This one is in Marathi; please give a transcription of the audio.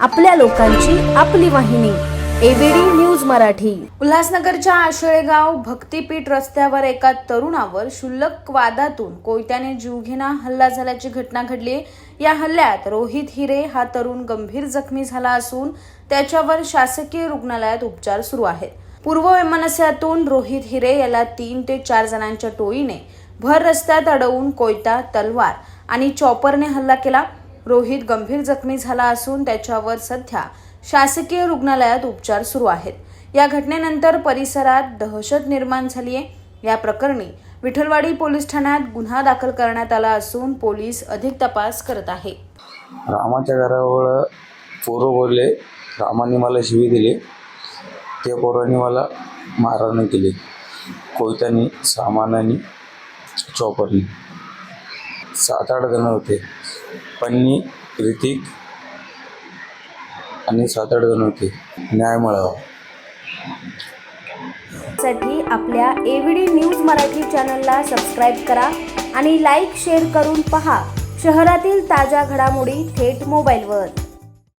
आपल्या लोकांची आपली वाहिनी A B D news Marathi. उल्हासनगरच्या आशळेगाव भक्तीपीठ रस्त्यावर एका तरुणावर क्षुल्लक वादातून कोयत्याने जीवघेणा हल्ला झाल्याची घटना घडली या हल्ल्यात रोहित हिरे हा तरुण गंभीर जखमी झाला असून त्याच्यावर शासकीय रुग्णालयात उपचार सुरू आहेत. पूर्व वैमनस्यातून रोहित हिरे याला तीन ते चार जणांच्या टोळीने भर रस्त्यात अडवून कोयता तलवार आणि चॉपरने हल्ला केला. रोहित गंभीर जखमी झाला असून त्याच्यावर सध्या शासकीय रुग्णालयात उपचार सुरू आहेत. या घटनेनंतर परिसरात दहशत निर्माण झाली आहे. या प्रकरणी विठलवाडी पोलीस ठाण्यात गुन्हा दाखल करण्यात आला असून पोलीस अधिक तपास करत आहे. रामाच्या घरावर पोरं बोलले. रामाने मला शिवी दिली. त्या पोरांनी मला मारहाण केली. कोयत्याने सामानाने चॉपरने सात आठ जण होते. पन्नी ऋतिक आणि सात आठ जण होते. न्याय मिळावा. साठी आपल्या एव्हीडी न्यूज मराठी चॅनलला सबस्क्राईब करा आणि लाईक शेअर करून पहा. शहरातील ताज्या घडामोडी थेट मोबाईलवर